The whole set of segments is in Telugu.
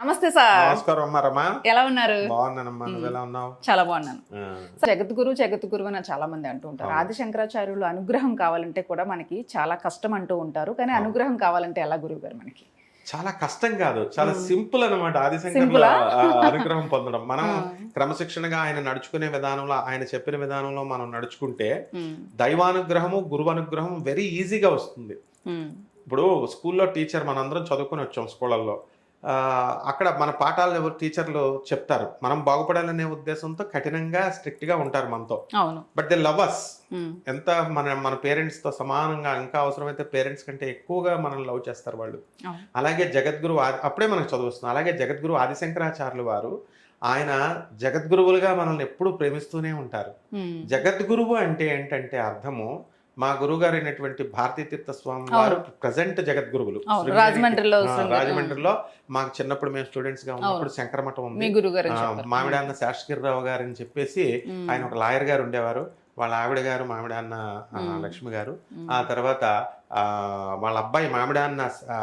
నమస్తే సార్. నమస్కారం అమ్మా రమా. ఎలా ఉన్నారు? బాగున్నానమ్మా. నువ్వు ఎలా ఉన్నావు? చాలా బాగున్నాను. జగద్గురు జగద్గురు అని చాలా మంది అంటూ ఉంటారు. ఆది శంకరాచార్యులు అనుగ్రహం కావాలంటే కూడా మనకి చాలా కష్టం అంటూ ఉంటారు. కానీ అనుగ్రహం కావాలంటే ఎలా గురువు గారు మనకి? చాలా కష్టం కాదు. చాలా సింపుల్ అనమాట ఆదిశంకర్ల Simple ఆ? ఆ, అనుగ్రహం పొందడం. మనం క్రమశిక్షణగా ఆయన నడుచుకునే విధానంలో ఆయన చెప్పిన విధానంలో మనం నడుచుకుంటే దైవానుగ్రహము గురువు అనుగ్రహం వెరీ ఈజీగా వస్తుంది. ఇప్పుడు స్కూల్లో టీచర్ మనందరం చదువుకొని వచ్చాం స్కూళ్ళల్లో. అక్కడ మన పాఠాలు ఎవరు టీచర్లు చెప్తారు. మనం బాగుపడాలనే ఉద్దేశంతో కఠినంగా స్ట్రిక్ట్గా ఉంటారు మనతో. But they love us um, ఎంత మన మన పేరెంట్స్తో సమానంగా ఇంకా అవసరమైతే పేరెంట్స్ కంటే ఎక్కువగా మనల్ని లవ్ చేస్తారు వాళ్ళు. అలాగే జగద్గురు అప్పుడే మనకు చదువుస్తుంది అలాగే జగద్గురు ఆదిశంకరాచార్యులు వారు ఆయన జగద్గురువులుగా మనల్ని ఎప్పుడూ ప్రేమిస్తూనే ఉంటారు. జగద్గురువు అంటే ఏంటంటే అర్థము మా గురుగారు అయినటువంటి భారతీ తీర్థ స్వామి వారు ప్రజెంట్ జగద్గురువులు. రాజమండ్రిలో. రాజమండ్రిలో మాకు చిన్నప్పుడు మేము స్టూడెంట్స్గా ఉన్నప్పుడు శంకరమఠం ఉంది. గురువు గారు ఆ, మామిడి అన్న శాస్త్రిరావు గారు అని చెప్పేసి ఆయన ఒక లాయర్ గారు ఉండేవారు. వాళ్ళ ఆవిడ గారు మామిడి అన్న ఆ, లక్ష్మి గారు. ఆ తర్వాత ఆ, వాళ్ళ అబ్బాయి మామిడి అన్న ఆ,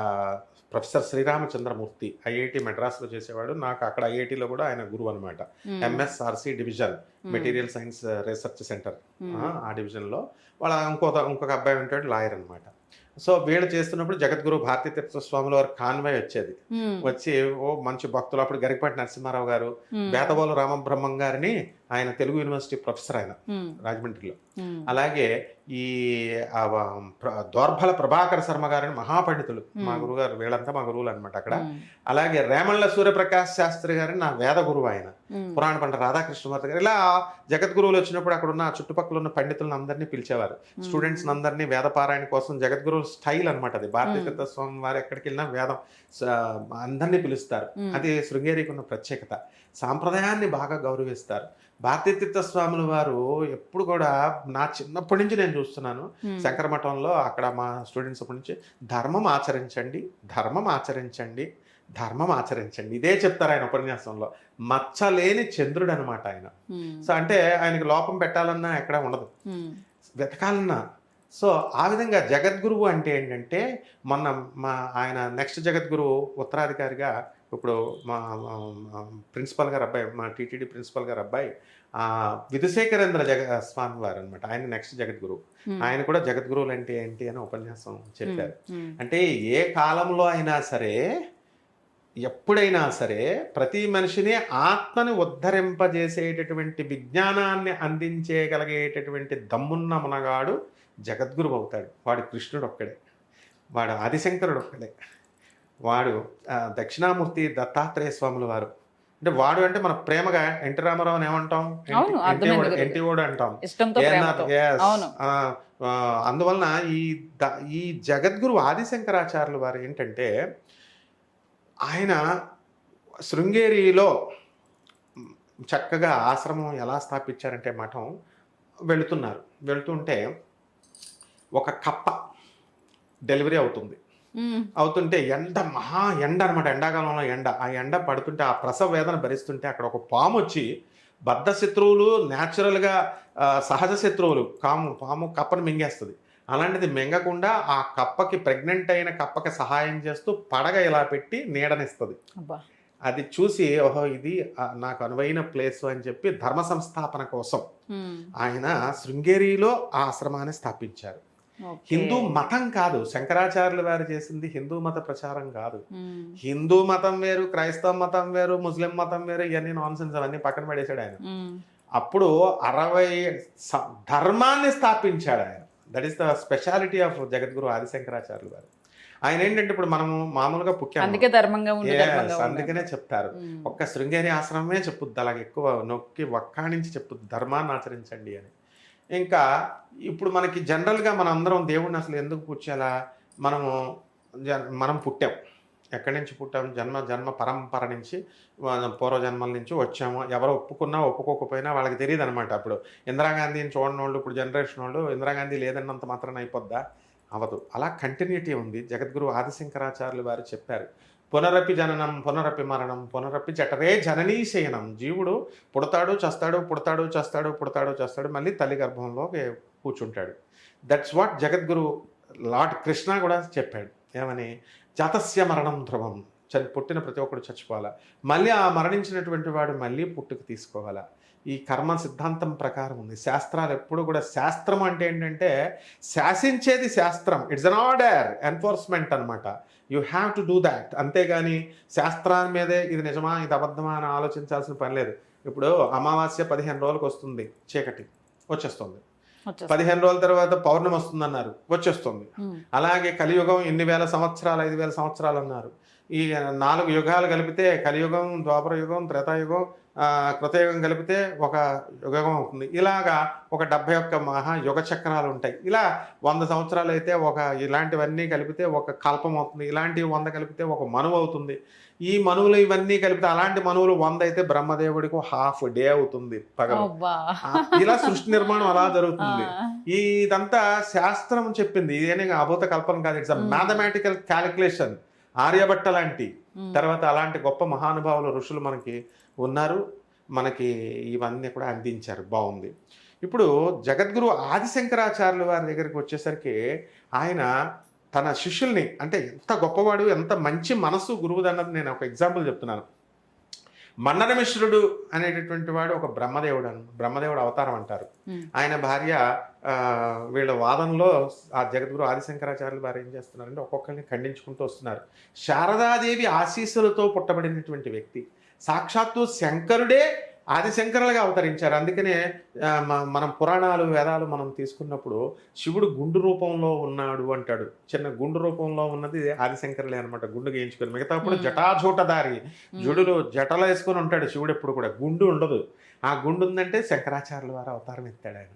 ప్రొఫెసర్ శ్రీరామచంద్రమూర్తి ఐఐటి మెడ్రాస్లో చేసేవాడు. నాకు అక్కడ ఐఐటిలో కూడా ఆయన గురువు అనమాట MSRC division material science research centre. ఆ డివిజన్లో వాళ్ళ ఇంకొక ఇంకొక అబ్బాయి ఉంటాడు లాయర్ అనమాట సో వీళ్ళు చేస్తున్నప్పుడు జగద్గురు భారతీ తీర్థ స్వాముల వారి కాన్వాయ్ వచ్చేది. వచ్చి ఓ మంచి భక్తులు అప్పుడు గరికపాటి నరసింహారావు గారు బేతబోలు రామబ్రహ్మం గారిని ఆయన తెలుగు యూనివర్సిటీ ప్రొఫెసర్ ఆయన రాజమండ్రిలో. అలాగే ఈ దోర్బల ప్రభాకర శర్మ గారిని మహాపండితులు మా గురుగారు వీళ్ళంతా మా గురువులు అనమాట అక్కడ. అలాగే రేమళ్ళ సూర్యప్రకాశ్ శాస్త్రి గారిని నా వేద గురువు ఆయన పురాణ పంట రాధాకృష్ణమూర్తి గారు. ఇలా జగద్గురువులు వచ్చినప్పుడు అక్కడ ఉన్న చుట్టుపక్కల ఉన్న పండితులను అందరినీ పిలిచేవారు. స్టూడెంట్స్ అందరినీ వేదపారాయణ కోసం జగద్గురు స్టైల్ అనమాట అది. భారతీయ స్వామి వారు ఎక్కడికి వెళ్ళినా వేదం అందరినీ పిలుస్తారు. అది శృంగేరికి ఉన్న ప్రత్యేకత. సాంప్రదాయాన్ని బాగా గౌరవిస్తారు. భారతీయ తీర్థ స్వాముల వారు ఎప్పుడు కూడా నా చిన్నప్పటి నుంచి నేను చూస్తున్నాను. శంకర మఠంలో అక్కడ మా స్టూడెంట్స్ అప్పటి నుంచి ధర్మం ఆచరించండి ధర్మం ఆచరించండి ధర్మం ఆచరించండి. ఇదే చెప్తారు ఆయన ఉపన్యాసంలో. మచ్చలేని చంద్రుడు అనమాట ఆయన సో అంటే ఆయనకి లోపం పెట్టాలన్నా ఎక్కడ ఉండదు. వెతకాలన్నా. సో ఆ విధంగా జగద్గురువు అంటే ఏంటంటే మొన్న మా ఆయన నెక్స్ట్ జగద్గురువు ఉత్తరాధికారిగా ఇప్పుడు మా ప్రిన్సిపల్ గారు అబ్బాయి మా టీటీడీ ప్రిన్సిపల్ గారు అబ్బాయి ఆ, విధుశేఖరేంద్ర జగ స్వామి వారు అనమాట ఆయన నెక్స్ట్ జగద్గురువు ఆయన కూడా జగద్గురువులు అంటే ఏంటి అని ఉపన్యాసం చెప్పారు. అంటే ఏ కాలంలో అయినా సరే ఎప్పుడైనా సరే ప్రతి మనిషిని ఆత్మని ఉద్ధరింపజేసేటటువంటి విజ్ఞానాన్ని అందించేయగలిగేటటువంటి దమ్మున్న మునగాడు జగద్గురు అవుతాడు. వాడు కృష్ణుడు ఒక్కడే. వాడు ఆదిశంకరుడు ఒక్కడే. వాడు దక్షిణామూర్తి దత్తాత్రేయ స్వాముల వారు. అంటే వాడు అంటే మన ప్రేమగా ఎన్టీ రామారావు ఏమంటాం? అవును, అర్థమైంది గురువు. ఎన్టీ ఓడు అంటాం. అందువలన ఈ ద- ఈ జగద్గురు ఆదిశంకరాచార్యులు వారు ఏంటంటే ఆయన శృంగేరిలో చక్కగా ఆశ్రమం ఎలా స్థాపించారంటే మఠం వెళుతున్నారు. వెళుతుంటే ఒక కప్ప డెలివరీ అవుతుంది. అవుతుంటే ఎండ మహా ఎండ అనమాట ఎండాకాలంలో ఎండ. ఆ ఎండ పడుతుంటే ఆ ప్రసవ వేదన భరిస్తుంటే అక్కడ ఒక పాము వచ్చి బద్ధ శత్రువులు న్యాచురల్గా సహజ శత్రువులు కాము పాము కప్పను మింగేస్తుంది. అలాంటిది మింగకుండా ఆ కప్పకి ప్రెగ్నెంట్ అయిన కప్పకి సహాయం చేస్తూ పడగ ఇలా పెట్టి నీడనిస్తుంది. అది చూసి ఓహో ఇది నాకు అనువైన ప్లేస్ అని చెప్పి ధర్మ సంస్థాపన కోసం ఆయన శృంగేరిలో ఆ ఆశ్రమాన్ని స్థాపించారు. హిందూ మతం కాదు. శంకరాచార్యులు వారు చేసింది హిందూ మత ప్రచారం కాదు. హిందూ మతం వేరు క్రైస్తవ మతం వేరు ముస్లిం మతం వేరు ఇవన్నీ నాన్ సెన్స్ అవన్నీ పక్కన పడేశాడు ఆయన. అప్పుడు అరవై ధర్మాన్ని స్థాపించాడు ఆయన. That is the speciality of Jagadguru ఆదిశంకరాచార్యులు గారు. ఆయన ఏంటంటే ఇప్పుడు మనము మామూలుగా పుట్టాము. అందుకే ధర్మంగా. అందుకనే చెప్తారు. ఒక్క శృంగేరి ఆశ్రమమే చెప్పుద్ది. అలాగే ఎక్కువ నొక్కి ఒక్కాణించి చెప్పుద్ది. ధర్మాన్ని ఆచరించండి అని. ఇంకా ఇప్పుడు మనకి జనరల్గా మన అందరం దేవుడిని అసలు ఎందుకు పుచ్చేలా మనము జన్- మనం పుట్టాం. ఎక్కడి నుంచి పుట్టాం? జన్మ జన్మ పరంపర నుంచి పూర్వజన్మల నుంచి వచ్చాము. ఎవరు ఒప్పుకున్నా ఒప్పుకోకపోయినా వాళ్ళకి తెలియదు అనమాట అప్పుడు ఇందిరాగాంధీని చూడని వాళ్ళు ఇప్పుడు జనరేషన్ వాళ్ళు ఇందిరాగాంధీ లేదన్నంత మాత్రం అయిపోద్దా? అవదు. అలా కంటిన్యూటీ ఉంది. జగద్గురు ఆదిశంకరాచార్యులు వారు చెప్పారు. పునరపి జననం పునరపి మరణం పునరపి జఠరే జననీ శయనం. జీవుడు పుడతాడు చస్తాడు పుడతాడు చస్తాడు పుడతాడు చస్తాడు మళ్ళీ తల్లి గర్భంలో కూర్చుంటాడు. That's what Jagadguru lord Krishna కూడా చెప్పాడు. ఏమని? జాతస్య మరణం ధ్రువం. చని పుట్టిన ప్రతి ఒక్కడు చచ్చిపోవాలా? మళ్ళీ ఆ మరణించినటువంటి వాడు మళ్ళీ పుట్టుకు తీసుకోవాలా? ఈ కర్మ సిద్ధాంతం ప్రకారం ఉంది. శాస్త్రాలు ఎప్పుడు కూడా శాస్త్రం అంటే ఏంటంటే శాసించేది శాస్త్రం. ఇట్స్ అన్ ఆర్డర్ ఎన్ఫోర్స్మెంట్ అనమాట you have to do that అంతేగాని శాస్త్రాల మీదే ఇది నిజమా ఇది అబద్ధమా అని ఆలోచించాల్సిన పని లేదు. ఇప్పుడు అమావాస్య పదిహేను రోజులకు వస్తుంది చీకటి. వచ్చేస్తుంది. పదిహేను రోజుల తర్వాత పౌర్ణమి వస్తుందన్నారు. వచ్చేస్తుంది. అలాగే కలియుగం ఎన్ని వేల సంవత్సరాలు ఐదు వేల సంవత్సరాలు అన్నారు. ఈ నాలుగు యుగాలు కలిపితే కలియుగం ద్వాపర యుగం త్రేతాయుగం కృతయుగం కలిపితే ఒక యుగం అవుతుంది. ఇలాగా ఒక డెబ్బై ఒక్క మహా యుగ చక్రాలు ఉంటాయి. ఇలా వంద సంవత్సరాలు అయితే ఒక ఇలాంటివన్నీ కలిపితే ఒక కల్పం అవుతుంది. ఇలాంటివి వంద కలిపితే ఒక మనువు అవుతుంది. ఈ మనువులు ఇవన్నీ కలిపితే అలాంటి మనువులు వంద అయితే బ్రహ్మదేవుడికి హాఫ్ డే అవుతుంది పగలు. ఇలా సృష్టి నిర్మాణం అలా జరుగుతుంది. ఇదంతా శాస్త్రం చెప్పింది. ఇదేనే అభూత కల్పన కాదు. ఇట్స్. Mathematical calculation. ఆర్యభట్ట లాంటి. తర్వాత అలాంటి గొప్ప మహానుభావులు ఋషులు మనకి ఉన్నారు. మనకి ఇవన్నీ కూడా అందించారు. బాగుంది. ఇప్పుడు జగద్గురు ఆదిశంకరాచార్యుల వారి దగ్గరికి వచ్చేసరికి ఆయన తన శిష్యుల్ని అంటే ఎంత గొప్పవాడు ఎంత మంచి మనసు గురువుది అన్నది నేను ఒక ఎగ్జాంపుల్ చెప్తున్నాను. మన్నన మిశ్రుడు అనేటటువంటి వాడు ఒక బ్రహ్మదేవుడు అన్న బ్రహ్మదేవుడు అవతారం అంటారు. ఆయన భార్య వీళ్ళ వాదనలో ఆ జగద్గురు ఆదిశంకరాచార్యులు వారు ఏం చేస్తున్నారంటే ఒక్కొక్కరిని ఖండించుకుంటూ వస్తున్నారు. శారదాదేవి ఆశీస్సులతో పుట్టబడినటువంటి వ్యక్తి. సాక్షాత్తు శంకరుడే ఆదిశంకరులుగా అవతరించారు. అందుకనే మనం పురాణాలు వేదాలు మనం తీసుకున్నప్పుడు శివుడు గుండు రూపంలో ఉన్నాడు అంటాడు. చిన్న గుండు రూపంలో ఉన్నది ఆదిశంకరులే అనమాట గుండు గేయించుకొని మిగతాప్పుడు. జటాజూటదారి. జుడులు జటలు వేసుకొని ఉంటాడు శివుడు ఎప్పుడు కూడా. గుండు ఉండదు. ఆ గుండు ఉందంటే శంకరాచార్యుల వారు అవతారం ఎత్తాడు ఆయన.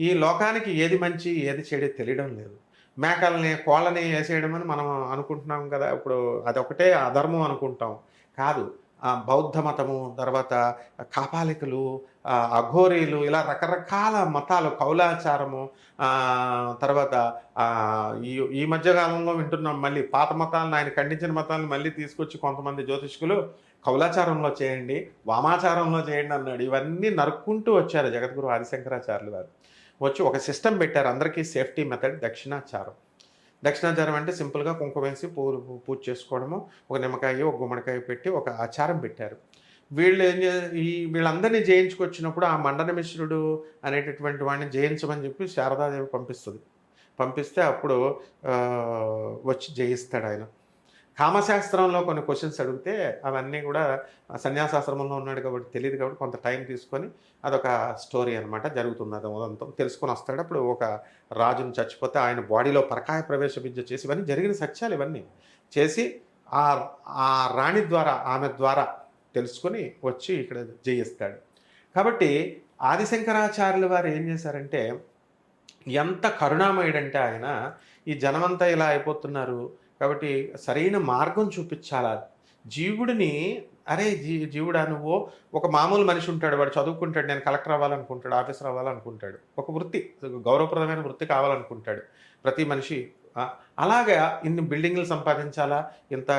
ఈ లోకానికి ఏది మంచి ఏది చెడు తెలియడం లేదు. మేకల్ని కోళ్ళని వేసేయడం అని మనం అనుకుంటున్నాం కదా. ఇప్పుడు అదొకటే అధర్మం అనుకుంటాం. కాదు బౌద్ధ మతము తర్వాత కాపాలికలు అఘోరీలు ఇలా రకరకాల మతాలు కౌలాచారము తర్వాత ఈ ఈ మధ్యకాలంలో వింటున్నాం మళ్ళీ పాత మతాలను ఆయన ఖండించిన మతాలను మళ్ళీ తీసుకొచ్చి కొంతమంది జ్యోతిష్కులు కౌలాచారంలో చేయండి వామాచారంలో చేయండి అన్నాడు. ఇవన్నీ నరుక్కుంటూ వచ్చారు జగద్గురు ఆదిశంకరాచార్యులు వారు వచ్చి ఒక సిస్టమ్ పెట్టారు అందరికీ సేఫ్టీ మెథడ్ దక్షిణాచారం. దక్షిణాచారం అంటే సింపుల్గా కుంకుమ వేసి పూలు పూజ చేసుకోవడము ఒక నిమ్మకాయ ఒక గుమ్మడికాయ పెట్టి ఒక ఆచారం పెట్టారు. వీళ్ళు ఏం చే ఈ వీళ్ళందరినీ జయించుకొచ్చినప్పుడు ఆ మండన మిశ్రుడు అనేటటువంటి వాడిని జయించమని చెప్పి శారదాదేవి పంపిస్తుంది. పంపిస్తే అప్పుడు వచ్చి జయిస్తాడు ఆయన కామశాస్త్రంలో కొన్ని క్వశ్చన్స్ అడిగితే అవన్నీ కూడా సన్యాసాశ్రమంలో ఉన్నాడు కాబట్టి తెలియదు కాబట్టి కొంత టైం తీసుకొని అదొక స్టోరీ అనమాట జరుగుతుంది అది ఉదంతం తెలుసుకొని వస్తాడు. అప్పుడు ఒక రాజును చచ్చిపోతే ఆయన బాడీలో పరకాయ ప్రవేశ విద్య చేసి ఇవన్నీ జరిగిన సత్యాలు ఇవన్నీ చేసి ఆ ఆ రాణి ద్వారా ఆమె ద్వారా తెలుసుకొని వచ్చి ఇక్కడ జయిస్తాడు. కాబట్టి ఆదిశంకరాచార్యులు వారు ఏం చేశారంటే ఎంత కరుణామయుడంటే ఆయన ఈ జనమంతా ఇలా అయిపోతున్నారు కాబట్టి సరైన మార్గం చూపించాలా? జీవుడిని అరే జీ జీవుడా నువ్వు? ఒక మామూలు మనిషి ఉంటాడు వాడు చదువుకుంటాడు నేను కలెక్టర్ అవ్వాలనుకుంటాడు ఆఫీసర్ అవ్వాలనుకుంటాడు. ఒక వృత్తి గౌరవప్రదమైన వృత్తి కావాలనుకుంటాడు. ప్రతి మనిషి అలాగా ఇన్ని బిల్డింగ్లు సంపాదించాలా? ఇంత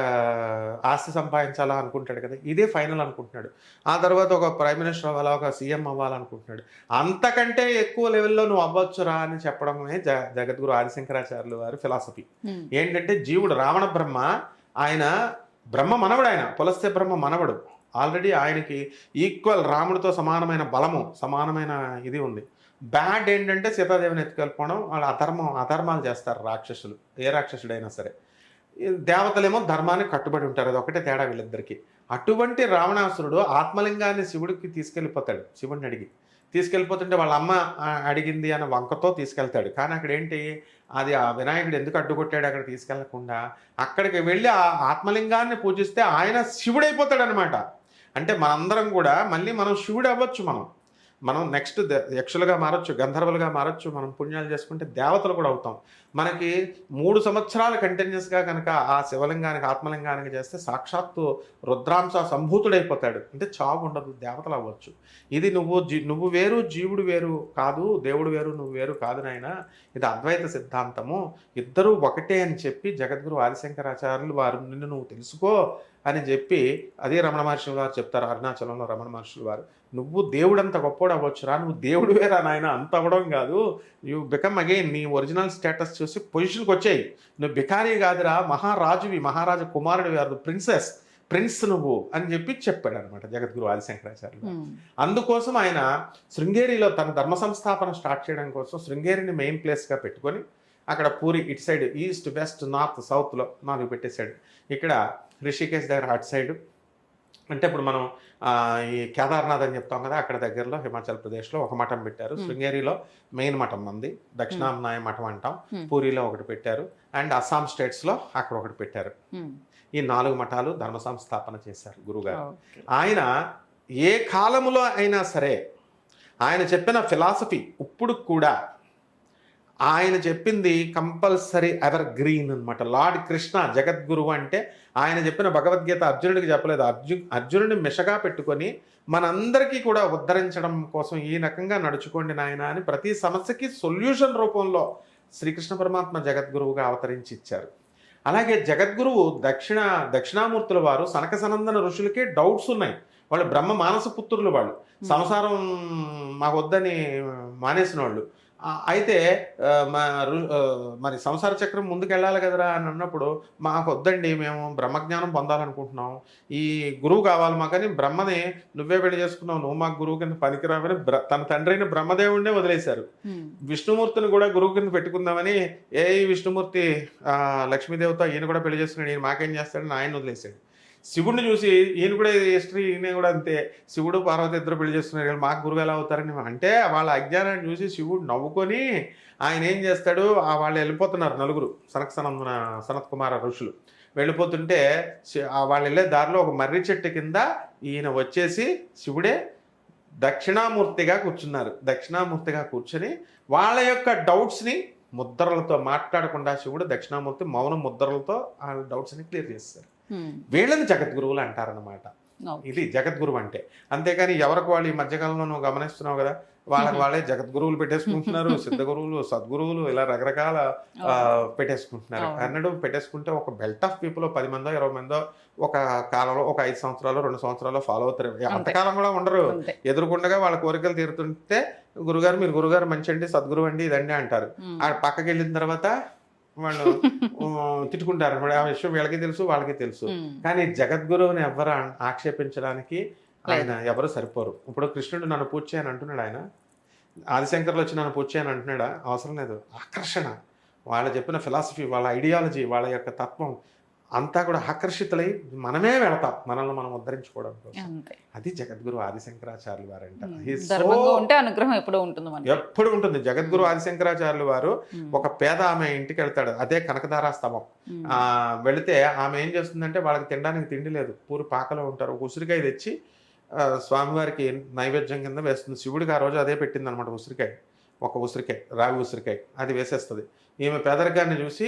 ఆస్తి సంపాదించాలా అనుకుంటాడు కదా? ఇదే ఫైనల్ అనుకుంటున్నాడు. ఆ తర్వాత ఒక ప్రైమ్ మినిస్టర్ అవ్వాలా ఒక సీఎం అవ్వాలనుకుంటున్నాడు. అంతకంటే ఎక్కువ లెవెల్లో నువ్వు అవ్వచ్చురా అని చెప్పడమే జ జగద్గురు ఆదిశంకరాచార్యులు వారి ఫిలాసఫీ. ఏంటంటే జీవుడు రావణ బ్రహ్మ ఆయన బ్రహ్మ మనవడు ఆయన పులస్త్య బ్రహ్మ మనవడు. ఆల్రెడీ ఆయనకి ఈక్వల్ రాముడితో సమానమైన బలము సమానమైన ఇది ఉంది. బ్యాడ్ ఏంటంటే సీతాదేవిని ఎత్తుకెళ్ళిపోవడం వాళ్ళు అధర్మం అధర్మాలు చేస్తారు రాక్షసులు ఏ రాక్షసుడైనా సరే. దేవతలేమో ధర్మాన్ని కట్టుబడి ఉంటారు అది ఒకటే తేడా వీళ్ళిద్దరికి. అటువంటి రావణాసురుడు ఆత్మలింగాన్ని శివుడికి తీసుకెళ్ళిపోతాడు శివుడిని అడిగి. తీసుకెళ్ళిపోతుంటే వాళ్ళ అమ్మ అడిగింది అన్న వంకతో తీసుకెళ్తాడు. కానీ అక్కడ ఏంటి అది ఆ వినాయకుడు ఎందుకు అడ్డుకొట్టాడు అక్కడ తీసుకెళ్ళకుండా అక్కడికి వెళ్ళి ఆ ఆత్మలింగాన్ని పూజిస్తే ఆయన శివుడైపోతాడనమాట అంటే మనందరం కూడా మళ్ళీ మనం శివుడు అవ్వచ్చు మనం. మనం నెక్స్ట్ యక్షులుగా మారచ్చు గంధర్వులుగా మారచ్చు మనం పుణ్యాలు చేసుకుంటే దేవతలు కూడా అవుతాం. మనకి మూడు సంవత్సరాల కంటిన్యూస్గా కనుక ఆ శివలింగానికి ఆత్మలింగానికి చేస్తే సాక్షాత్తు రుద్రాంశ సంభూతుడైపోతాడు. అంటే చావు ఉండదు దేవతలు అవ్వచ్చు. ఇది నువ్వు జీ నువ్వు వేరు జీవుడు వేరు కాదు దేవుడు వేరు నువ్వు వేరు కాదు నాయన. ఇది అద్వైత సిద్ధాంతము. ఇద్దరూ ఒకటే అని చెప్పి జగద్గురు ఆదిశంకరాచార్యులు వారు నిన్ను నువ్వు తెలుసుకో అని చెప్పి అదే రమణ మహర్షి వారు చెప్తారు అరుణాచలంలో రమణ మహర్షులు వారు. నువ్వు దేవుడంత గొప్పోడు అవ్వచ్చురా నువ్వు దేవుడు వేరా నాయన అంత అవ్వడం కాదు. యూ బికమ్ అగైన్ నీ ఒరిజినల్ స్టేటస్ చూసి వచ్చేసి పొజిషన్కి వచ్చాయి. నువ్వు బికారీ కాదురా మహారాజువి మహారాజు కుమారుడివి కాదు ప్రిన్సెస్ ప్రిన్స్ నువ్వు అని చెప్పి చెప్పాడు అనమాట జగద్గురు ఆదిశంకరాచార్యులు ఉమ్, అందుకోసం ఆయన శృంగేరిలో తన ధర్మ సంస్థాపన స్టార్ట్ చేయడం కోసం శృంగేరిని మెయిన్ ప్లేస్గా పెట్టుకొని అక్కడ పూరి ఇటు సైడ్ ఈస్ట్ వెస్ట్ నార్త్ సౌత్లో నాలుగు పెట్టేశాడు. ఇక్కడ రిషికేశ్ దగ్గర అటు సైడ్ అంటే ఇప్పుడు మనం ఈ కేదార్నాథ్ అని చెప్తాం కదా అక్కడ దగ్గరలో హిమాచల్ ప్రదేశ్లో ఒక మఠం పెట్టారు. శృంగేరిలో మెయిన్ మఠం మంది దక్షిణాంనాయ మఠం అంటాం. పూరిలో ఒకటి పెట్టారు. అండ్ అస్సాం స్టేట్స్లో అక్కడ ఒకటి పెట్టారు. ఈ నాలుగు మఠాలు ధర్మ సంస్థాపన చేశారు గురుగారు. ఆయన ఏ కాలములో అయినా సరే ఆయన చెప్పిన ఫిలాసఫీ ఇప్పుడు కూడా ఆయన చెప్పింది కంపల్సరీ ఎవర్ గ్రీన్ అనమాట లార్డ్ కృష్ణ జగద్గురువు అంటే ఆయన చెప్పిన భగవద్గీత అర్జునుడికి చెప్పలేదు. అర్జు అర్జునుడిని మిషగా పెట్టుకొని మనందరికీ కూడా ఉద్ధరించడం కోసం ఈ రకంగా నడుచుకోండి నాయన అని ప్రతి సమస్యకి సొల్యూషన్ రూపంలో శ్రీకృష్ణ పరమాత్మ జగద్గురువుగా అవతరించి ఇచ్చారు. అలాగే జగద్గురువు దక్షిణ దక్షిణామూర్తుల వారు సనక సనందన ఋషులకే డౌట్స్ ఉన్నాయి. వాళ్ళు బ్రహ్మ మానస పుత్రులు వాళ్ళు. సంసారం మాకు వద్దని మానేసిన వాళ్ళు అయితే మరి సంసార చక్రం ముందుకు వెళ్ళాలి కదరా అని అన్నప్పుడు మాకు వద్దండి మేము బ్రహ్మజ్ఞానం పొందాలనుకుంటున్నాం. ఈ గురువు కావాలి మాకని బ్రహ్మని నువ్వే పెళ్ళి చేసుకున్నావు నువ్వు మాకు గురువు కింద పనికిరావని తన తండ్రి అయిన బ్రహ్మదేవుడినే వదిలేశారు. విష్ణుమూర్తిని కూడా గురువు కింద పెట్టుకుందామని ఏ విష్ణుమూర్తి లక్ష్మీదేవతో ఈయన కూడా పెళ్ళి చేసుకున్నాడు ఈయన మాకేం చేస్తాడని ఆయన వదిలేశాడు. శివుడిని చూసి ఈయన కూడా హిస్టరీ ఈయన కూడా అంతే. శివుడు పార్వతి ఇద్దరు పెళ్ళి చేస్తున్నారు వీళ్ళు మాకు గురువు ఎలా అవుతారని అంటే వాళ్ళ అజ్ఞానాన్ని చూసి శివుడు నవ్వుకొని ఆయన ఏం చేస్తాడు? ఆ వాళ్ళు వెళ్ళిపోతున్నారు నలుగురు సనక్ సనందన సనత్ కుమార ఋషులు. వెళ్ళిపోతుంటే వాళ్ళు వెళ్ళే దారిలో ఒక మర్రి చెట్టు కింద ఈయన వచ్చేసి శివుడే దక్షిణామూర్తిగా కూర్చున్నారు. దక్షిణామూర్తిగా కూర్చొని వాళ్ళ యొక్క డౌట్స్ని ముద్రలతో మాట్లాడకుండా శివుడు దక్షిణామూర్తి మౌన ముద్రలతో ఆ డౌట్స్ని క్లియర్ చేస్తారు. వీళ్ళని జగద్గురువులు అంటారనమాట. ఇది జగద్గురువు అంటే. అంతేకాని ఎవరికి వాళ్ళు ఈ మధ్యకాలంలో నువ్వు గమనిస్తున్నావు కదా వాళ్ళకి వాళ్ళే జగద్గురువులు పెట్టేసుకుంటున్నారు సిద్ధ గురువులు సద్గురువులు ఇలా రకరకాల పెట్టేసుకుంటున్నారు. అన్నడు పెట్టేసుకుంటే ఒక బెల్ట్ ఆఫ్ పీపుల్ పది మందో ఇరవై మందో ఒక కాలంలో ఒక ఐదు సంవత్సరాలు రెండు సంవత్సరాలు ఫాలో అవుతారు. అంతకాలం కూడా ఉండరు. ఎదురుకుండగా వాళ్ళ కోరికలు తీరుతుంటే గురుగారు మీరు గురుగారు మంచి అండి సద్గురువు అండి ఇదండి అంటారు. ఉమ్, ఆ పక్కకి వెళ్ళిన తర్వాత వాళ్ళు తిట్టుకుంటారు. ఆ విషయం వీళ్ళకి తెలుసు వాళ్ళకి తెలుసు. కానీ జగద్గురువుని ఎవరు ఆక్షేపించడానికి ఆయన ఎవరు సరిపోరు. ఇప్పుడు కృష్ణుడు నన్ను పూజ చేయని అంటున్నాడు ఆయన. ఆదిశంకర్లు వచ్చి నన్ను పూజ చేయని అంటున్నాడా? అవసరం లేదు. ఆకర్షణ. వాళ్ళ చెప్పిన ఫిలాసఫీ వాళ్ళ ఐడియాలజీ వాళ్ళ యొక్క తత్వం అంతా కూడా ఆకర్షితులై మనమే వెళతాం మనల్ని మనం ఉద్ధరించుకోవడం కోసం. అది జగద్గురు ఆదిశంకరాచార్యులు ధర్మంగా ఉంటే అనుగ్రహం ఎప్పుడూ ఉంటుంది ఎప్పుడు ఉంటుంది. జగద్గురు ఆదిశంకరాచార్యులు వారు ఒక పేద ఆమె ఇంటికి వెళ్తాడు. అదే కనకదారా స్తంభం ఆ, వెళితే ఆమె ఏం చేస్తుందంటే వాళ్ళకి తినడానికి తిండి లేదు. పూరి పాకలో ఉంటారు. ఒక ఉసిరికాయ తెచ్చి స్వామివారికి నైవేద్యం కింద వేస్తుంది. శివుడికి ఆ రోజు అదే పెట్టింది అనమాట ఉసిరికాయ. ఒక ఉసిరికాయ రావి ఉసిరికాయ. అది వేసేస్తుంది. ఈమె పేదరికాన్ని చూసి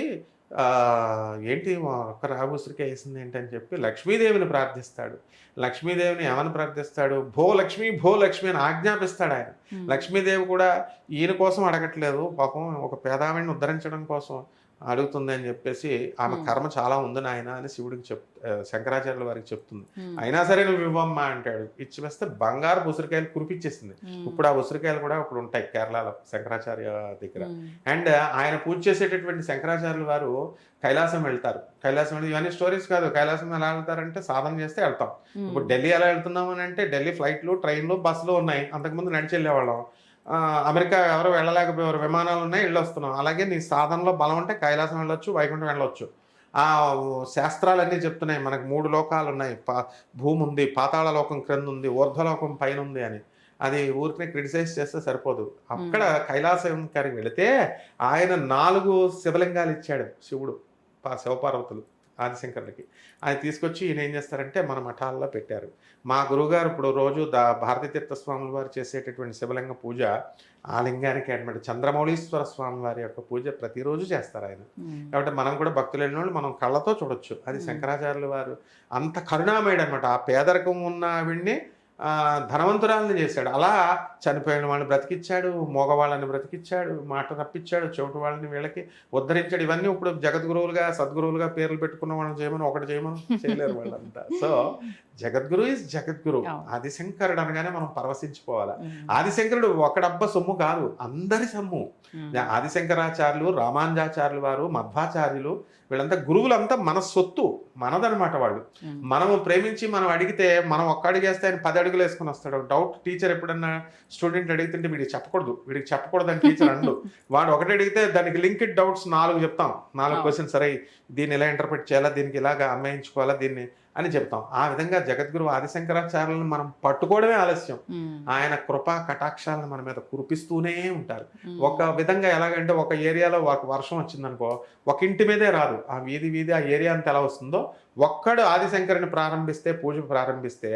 ఏంటి ఒక్క రావి ఉసిరికాయ వేసింది ఏంటి అని చెప్పి లక్ష్మీదేవిని ప్రార్థిస్తాడు. లక్ష్మీదేవిని ఏమని ప్రార్థిస్తాడు? భో లక్ష్మి భో లక్ష్మి అని ఆజ్ఞాపిస్తాడు ఆయన. ఉమ్, లక్ష్మీదేవి కూడా ఈయన కోసం అడగట్లేదు. పాపం ఒక పేదావిని ఉద్ధరించడం కోసం. అడుగుతుంది అని చెప్పేసి ఆమె. కర్మ చాలా ఉంది నాయన అని శివుడికి చెప్ శంకరాచార్యుల వారికి చెప్తుంది. అయినా సరే నువ్వు ఇవ్వమ్మా అంటాడు. ఇచ్చి వేస్తే బంగారు ఉసిరికాయలు కురిపించేసింది ఇప్పుడు ఆ ఉసిరికాయలు కూడా ఇప్పుడు ఉంటాయి కేరళలో శంకరాచార్య దగ్గర. అండ్ ఆయన పూజ చేసేటటువంటి శంకరాచార్యుల వారు కైలాసం వెళ్తారు. కైలాసం వెళ్ళి ఇవన్నీ స్టోరీస్ కాదు. కైలాసం ఎలా వెళ్తారంటే సాధన చేస్తే వెళ్తాం. ఇప్పుడు ఢిల్లీ ఎలా వెళ్తున్నాం అని అంటే ఢిల్లీ ఫ్లైట్లు ట్రైన్లు బస్సులు ఉన్నాయి. అంతకుముందు నడిచి వెళ్ళేవాళ్ళం. అమెరికా ఎవరు వెళ్ళలేకపోయారు విమానాలు ఉన్నాయి వెళ్ళి వస్తున్నాం అలాగే నీ సాధనలో బలం ఉంటే కైలాసం వెళ్ళొచ్చు వైకుంఠం వెళ్ళొచ్చు. ఆ శాస్త్రాలన్నీ చెప్తున్నాయి మనకు మూడు లోకాలు ఉన్నాయి. పా భూమి ఉంది పాతాళ లోకం క్రింద ఉంది ఊర్ధ్వలోకం పైన ఉంది అని. అది ఊరికి క్రిటిసైజ్ చేస్తే సరిపోదు. అక్కడ కైలాసం గారికి వెళితే ఆయన నాలుగు శివలింగాలు ఇచ్చాడు శివుడు శివపార్వతులు. ఆదిశంకరుడికి ఆయన తీసుకొచ్చి ఈయన ఏం చేస్తారంటే మన మఠాల్లో పెట్టారు. మా గురువుగారు ఇప్పుడు రోజు దా భారతీ తీర్థ స్వాముల వారు చేసేటటువంటి శివలింగ పూజ ఆ లింగానికి అనమాట చంద్రమౌళీశ్వర స్వామి వారి యొక్క పూజ ప్రతిరోజు చేస్తారు ఆయన. కాబట్టి మనం కూడా భక్తులు వెళ్ళిన వాళ్ళు మనం కళ్ళతో చూడొచ్చు. అది. శంకరాచార్యుల వారు అంత కరుణామయుడు అనమాట ఆ పేదరికం ఉన్న ఆవిడ్ని ఆ, ధనవంతురాలని చేశాడు. అలా చనిపోయిన వాళ్ళని బ్రతికిచ్చాడు మగవాళ్ళని బ్రతికిచ్చాడు మాట రప్పించాడు చెవిటి వాళ్ళని వీళ్ళకి ఉద్ధరించాడు. ఇవన్నీ ఇప్పుడు జగద్గురువులుగా సద్గురువులుగా పేర్లు పెట్టుకున్న వాళ్ళని చేయమని ఒకటి చేయమని చేయలేరు వాళ్ళంతా. సో జగద్గురు ఇస్ జగద్గురు. ఆదిశంకరుడు అనగానే మనం పరవశించిపోవాలి. ఉమ్, ఆదిశంకరుడు ఒకడబ్బ సొమ్ము కాదు అందరి సొమ్ము. ఆదిశంకరాచార్యులు రామానుజాచార్యులు వారు మధ్వాచార్యులు వీళ్ళంతా గురువులంతా మన సొత్తు మనదనమాట వాళ్ళు. మనము ప్రేమించి మనం అడిగితే మనం ఒక్క అడిగేస్తే ఆయన పది అడుగులు వేసుకొని వస్తాడు. డౌట్ టీచర్ ఎప్పుడన్నా స్టూడెంట్ అడిగితే వీడికి చెప్పకూడదు. వీడికి చెప్పకూడదు అని టీచర్ అండు వాడు ఒకటి అడిగితే దానికి లింక్డ్ డౌట్స్ నాలుగు చెప్తాం. నాలుగు. క్వశ్చన్స్ సరే దీన్ని ఎలా ఇంటర్ప్రిట్ చేయాలా? దీనికి ఇలాగా అన్వయించుకోవాలా? దీన్ని అని చెప్తాం. ఆ విధంగా జగద్గురు ఆదిశంకరాచార్యులను మనం పట్టుకోవడమే ఆలస్యం. ఆయన కృపా కటాక్షాలను మన మీద కురిపిస్తూనే ఉంటారు. ఒక విధంగా ఎలాగంటే ఒక ఏరియాలో ఒక వర్షం వచ్చిందనుకో ఒక ఇంటి మీదే రాదు. ఆ వీధి వీధి ఆ ఏరియా అంతా ఎలా వస్తుందో ఒక్కడు ఆదిశంకరుని ప్రారంభిస్తే పూజ ప్రారంభిస్తే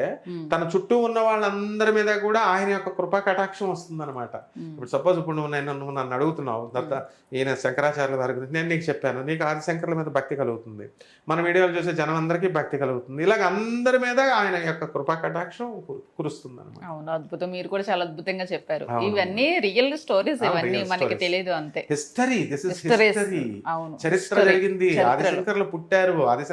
తన చుట్టూ ఉన్న వాళ్ళందరి మీద కూడా ఆయన యొక్క కృపా కటాక్షం వస్తుందన్నమాట. ఇప్పుడు సపోజ్ ఇప్పుడు నువ్వు నేను నువ్వు నన్ను అడుగుతున్నావు దత్త ఈయన శంకరాచార్యుల వారి గురించి నేను నీకు చెప్పాను. నీకు ఆదిశంకరుల మీద భక్తి కలుగుతుంది. మన వీడియోలు చూసే జనం అందరికీ భక్తి కలుగుతుంది. ఇలాగ అందరి మీద ఆయన యొక్క కృపా కటాక్షం కురుస్తుంది అనమాట అవును అద్భుతం. మీరు కూడా చాలా అద్భుతంగా చెప్పారు. ఇవన్నీ రియల్ స్టోరీస్ ఇవన్నీ మనకి. తెలియదు అంతే. History this is. హిస్టరీ చరిత్ర. జరిగింది. ఆదిశంకర్లు పుట్టారు. ఆది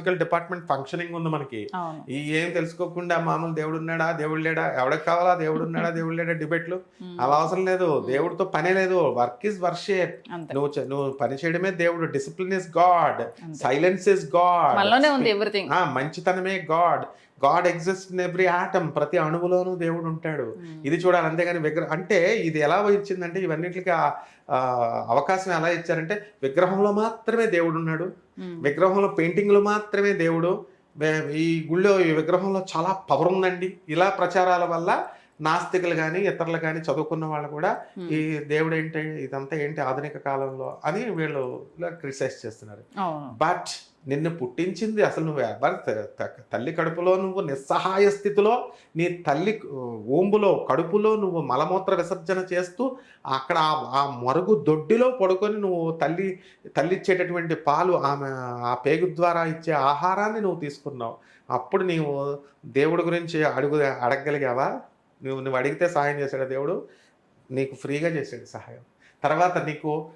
ఆర్కలాజికల్ డిపార్ట్మెంట్ ఫంక్షనింగ్ ఉంది మనకి. ఈ ఏం తెలుసుకోకుండా మామూలు దేవుడు ఉన్నాడా దేవుడు లేడా ఎవడికి కావాలా దేవుడు ఉన్నాడా దేవుడు లేడా డిబేట్లు? అలా అవసరం లేదు. దేవుడితో పనే లేదు. వర్క్ ఇస్ వర్షిప్ అంతే. నువ్వు నువ్వు పని చేయడమే దేవుడు. Discipline is God. Silence is God. మంచితనమే God. God exist in every atom ప్రతి అణువులోనూ దేవుడు ఉంటాడు. ఇది చూడాలి అంతేగాని విగ్రహం అంటే ఇది ఎలా వచ్చిందంటే ఇవన్నిటికి అవకాశం ఎలా ఇచ్చారంటే విగ్రహంలో మాత్రమే దేవుడు ఉన్నాడు. విగ్రహంలో పెయింటింగ్లో మాత్రమే దేవుడు. ఈ గుళ్ళో ఈ విగ్రహంలో చాలా పవర్ ఉందండి. ఇలా ప్రచారాల వల్ల నాస్తికులు కానీ ఇతరులు కానీ చదువుకున్న వాళ్ళు కూడా ఈ దేవుడు ఏంటి ఇదంతా ఏంటి ఆధునిక కాలంలో అని వీళ్ళు క్రిటిసైజ్ చేస్తున్నారు. బట్ నిన్ను పుట్టించింది అసలు నువ్వు తల్లి కడుపులో నువ్వు నిస్సహాయ స్థితిలో నీ తల్లి ఓంబులో కడుపులో నువ్వు మలమూత్ర విసర్జన చేస్తూ అక్కడ ఆ- ఆ మరుగు దొడ్డిలో పడుకొని నువ్వు తల్లి తల్లి ఇచ్చేటటువంటి పాలు ఆమె ఆ పేగు ద్వారా ఇచ్చే ఆహారాన్ని నువ్వు తీసుకున్నావు. అప్పుడు నీవు దేవుడి గురించి అడుగు అడగగలిగావా? నువ్వు నువ్వు అడిగితే సహాయం చేశాడు దేవుడు. నీకు ఫ్రీగా చేశాడు సహాయం. తర్వాత నీకు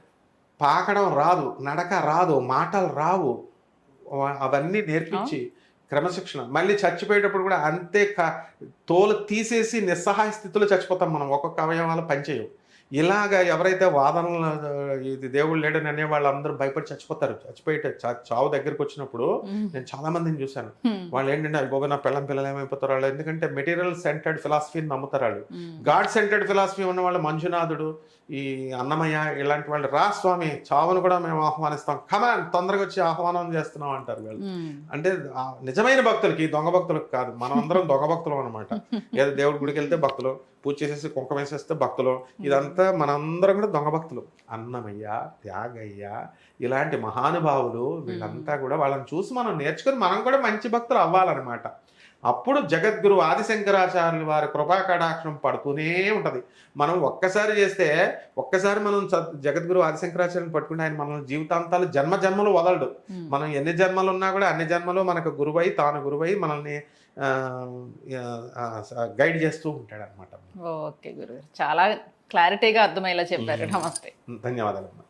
పాకడం రాదు నడక రాదు మాటలు రావు. అవన్నీ నేర్పించి క్రమశిక్షణ. మళ్ళీ చచ్చిపోయేటప్పుడు కూడా అంతే క- తోలు తీసేసి నిస్సహాయ స్థితిలో చచ్చిపోతాం మనం. ఒక్కొక్క అవయవాలు పనిచేయవు. ఇలాగ ఎవరైతే వాదనలు ఇది దేవుడు లేడని అనే వాళ్ళందరూ భయపడి చచ్చిపోతారు. చచ్చిపోయే చావు దగ్గరికి వచ్చినప్పుడు నేను చాలా మందిని చూశాను. వాళ్ళు ఏంటంటే అవి నా పిల్లం పిల్లలు ఏమైపోతారు వాళ్ళు? ఎందుకంటే మెటీరియల్ సెంటర్డ్ ఫిలాసఫీని నమ్ముతారు వాళ్ళు. గాడ్ సెంటర్డ్ ఫిలాసఫీ ఉన్న వాళ్ళు మంజునాథుడు ఈ అన్నమయ్య ఇలాంటి వాళ్ళు రా స్వామి చావును కూడా మేము ఆహ్వానిస్తాం. కమాన్ తొందరగా వచ్చి ఆహ్వానం చేస్తున్నాం అంటారు వాళ్ళు. అంటే నిజమైన భక్తులకి దొంగ భక్తులకు కాదు మనం అందరం దొంగ భక్తులం అనమాట ఏదో దేవుడి గుడికి వెళ్తే భక్తులు పూజ చేసేసి కుంకుమ వేసేస్తే భక్తులు. ఇదంతా మనందరం కూడా దొంగ భక్తులు. అన్నమయ్య త్యాగయ్య ఇలాంటి మహానుభావులు వీళ్ళంతా కూడా వాళ్ళని చూసి మనం నేర్చుకొని మనం కూడా మంచి భక్తులు అవ్వాలన్నమాట. అప్పుడు జగద్గురు ఆదిశంకరాచార్యులు వారి కృపా కటాక్షం పడుతూనే ఉంటది. మనం ఒక్కసారి చేస్తే ఒక్కసారి మనం జగద్గురు ఆదిశంకరాచార్యుని పట్టుకుంటే ఆయన మన జీవితాంతాలు జన్మ జన్మలు వదలడు. మనం ఎన్ని జన్మలు ఉన్నా కూడా అన్ని జన్మలు మనకు గురువై తాను గురువై మనల్ని గైడ్ చేస్తూ ఉంటాడు అనమాట ఓకే గురుగారు. చాలా క్లారిటీగా అర్థమయ్యేలా చెప్పారు. నమస్తే. ధన్యవాదాలు.